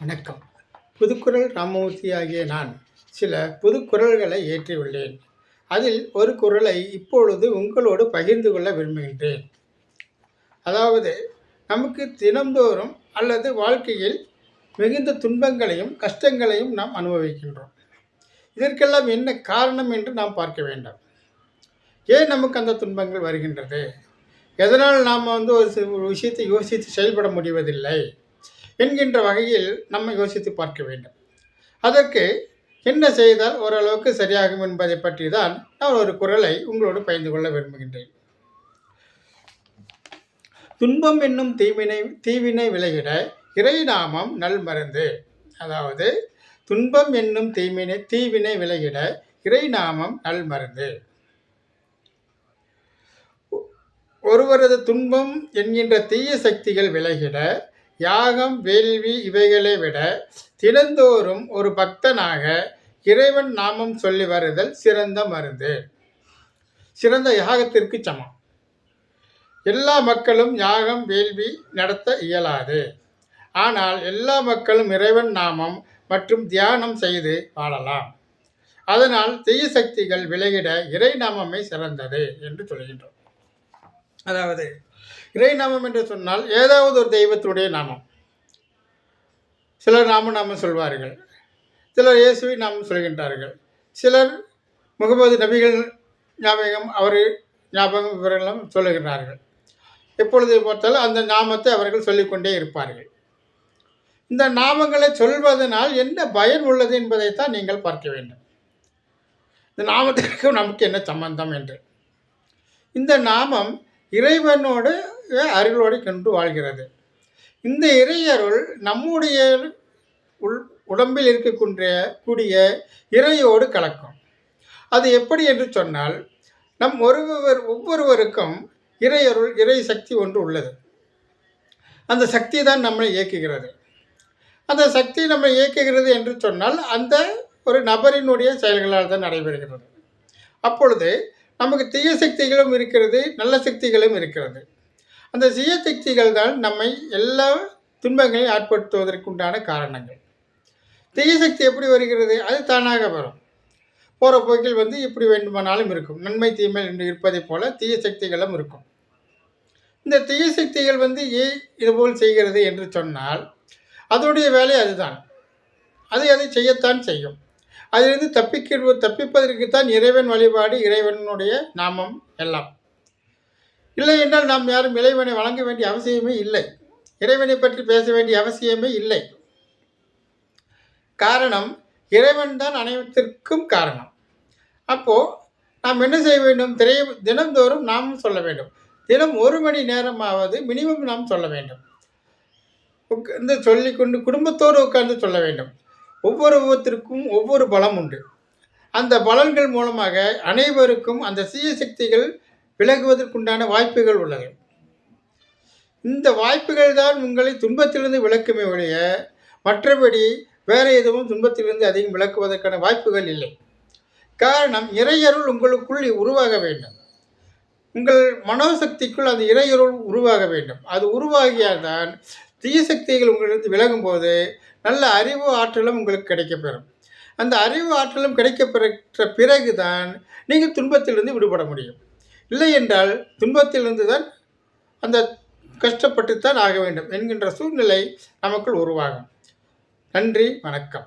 வணக்கம். புதுக்குறள் ராமமூர்த்தி ஆகிய நான் சில புதுக்குரல்களை ஏற்றியுள்ளேன். அதில் ஒரு குறளை இப்பொழுது உங்களோடு பகிர்ந்து கொள்ள விரும்புகின்றேன். அதாவது நமக்கு தினந்தோறும் அல்லது வாழ்க்கையில் மிகுந்த துன்பங்களையும் கஷ்டங்களையும் நாம் அனுபவிக்கின்றோம். இதற்கெல்லாம் என்ன காரணம் என்று நாம் பார்க்க வேண்டும். ஏன் நமக்கு அந்த துன்பங்கள் வருகின்றது? எதனால் நாம் வந்து ஒரு ஒரு விஷயத்தை யோசித்து செயல்பட முடிவதில்லை? என்கின்ற வகையில் நம்ம யோசித்து பார்க்க வேண்டும். அதற்கு என்ன செய்தால் ஓரளவுக்கு சரியாகும் என்பதை பற்றி தான் நான் ஒரு குரலை உங்களோடு பகிர்ந்து கொள்ள விரும்புகின்றேன். துன்பம் என்னும் தீவினை தீவினை விலகிட இறைநாமம் நல் மருந்து. அதாவது துன்பம் என்னும் தீவினை தீவினை விலகிட இறைநாமம் நல் மருந்து. ஒருவரது துன்பம் என்கின்ற தீய சக்திகள் விலகிட யாகம் வேள்வி இவைகளை விட தினந்தோறும் ஒரு பக்தனாக இறைவன் நாமம் சொல்லி வருதல் சிறந்த மருந்து. சிறந்த யாகத்திற்கு சமம். எல்லா மக்களும் யாகம் வேள்வி நடத்த இயலாது. ஆனால் எல்லா மக்களும் இறைவன் நாமம் மற்றும் தியானம் செய்து வாழலாம். அதனால் தீய சக்திகள் விலகிட இறை நாமமே சிறந்தது என்று சொல்கின்றோம். அதாவது இறை நாமம் என்று சொன்னால் ஏதாவது ஒரு தெய்வத்தினுடைய நாமம். சிலர் நாம நாமம் சொல்வார்கள். சிலர் இயேசுவை நாமம் சொல்கின்றார்கள். சிலர் முகமது நபிகள் ஞாபகம் அவர் ஞாபகம் இவர்களும் சொல்லுகிறார்கள் எப்பொழுது பார்த்தாலும் அந்த நாமத்தை அவர்கள் சொல்லிக்கொண்டே இருப்பார்கள். இந்த நாமங்களை சொல்வதனால் என்ன பயன் உள்ளது என்பதைத்தான் நீங்கள் பார்க்க வேண்டும். இந்த நாமத்திற்கும் நமக்கு என்ன சம்பந்தம் என்று. இந்த நாமம் இறைவனோடு அருளோடு கொண்டு வாழ்கிறது. இந்த இறையருள் நம்முடைய உள் உடம்பில் இருக்கக்கூடிய கூடிய இறையோடு கலக்கும். அது எப்படி என்று சொன்னால் நம் ஒருவர் ஒவ்வொருவருக்கும் இறையருள் இறை சக்தி ஒன்று உள்ளது. அந்த சக்தி தான் நம்மை இயக்குகிறது. அந்த சக்தி நம்மை இயக்குகிறது என்று சொன்னால் அந்த ஒரு நபரினுடைய செயல்களால் தான் நடைபெறுகிறது. அப்பொழுது நமக்கு தீய சக்திகளும் இருக்கிறது நல்ல சக்திகளும் இருக்கிறது. அந்த தீய சக்திகள் தான் நம்மை எல்லா துன்பங்களையும் ஆட்படுத்துவதற்குண்டான காரணங்கள். தீய சக்தி எப்படி வருகிறது? அது தானாக வரும். போகிற போக்கில் வந்து இப்படி வேண்டுமானாலும் இருக்கும். நன்மை தீமை என்று இருப்பதைப் போல தீய சக்திகளும் இருக்கும். இந்த தீய சக்திகள் வந்து ஏன் இதுபோல் செய்கிறது என்று சொன்னால் அதனுடைய வேலை அதுதான். அது அதை செய்யத்தான் செய்யும். அதிலிருந்து தப்பிக்க தப்பிப்பதற்குத்தான் இறைவன் வழிபாடு இறைவனுடைய நாமம் எல்லாம். இல்லை என்றால் நாம் யாரும் இறைவனை வழங்க வேண்டிய அவசியமே இல்லை. இறைவனை பற்றி பேச வேண்டிய அவசியமே இல்லை. காரணம் இறைவன் தான் அனைத்திற்கும் காரணம். அப்போது நாம் என்ன செய்ய வேண்டும்? திரை தினந்தோறும் நாம் சொல்ல வேண்டும். தினம் ஒரு மணி நேரமாவது மினிமம் நாம் சொல்ல வேண்டும். உட்கார்ந்து சொல்லிக்கொண்டு குடும்பத்தோடு உட்கார்ந்து சொல்ல வேண்டும். ஒவ்வொரு ஒவ்வொருத்திற்கும் ஒவ்வொரு பலம் உண்டு. அந்த பலன்கள் மூலமாக அனைவருக்கும் அந்த தீய சக்திகள் விலகுவதற்குண்டான வாய்ப்புகள் உள்ளது. இந்த வாய்ப்புகள் தான் உங்களை துன்பத்திலிருந்து விளக்குமே ஒழிய மற்றபடி வேறு எதுவும் துன்பத்திலிருந்து அதிகம் விளக்குவதற்கான வாய்ப்புகள் இல்லை. காரணம் இறையருள் உங்களுக்குள் உருவாக வேண்டும். உங்கள் மனோசக்திக்குள் அந்த இறையருள் உருவாக வேண்டும். அது உருவாகியால்தான் தீய சக்திகள் உங்களிடம் விலகும்போது நல்ல அறிவு ஆற்றலும் உங்களுக்கு கிடைக்கப்பெறும். அந்த அறிவு ஆற்றலும் கிடைக்கப்பெற்ற பிறகு தான் நீங்கள் துன்பத்திலிருந்து விடுபட முடியும். இல்லை என்றால் துன்பத்திலிருந்து தான் அந்த கஷ்டப்பட்டுத்தான் ஆக வேண்டும் என்கின்ற சூழ்நிலை நமக்குள் உருவாகும். நன்றி வணக்கம்.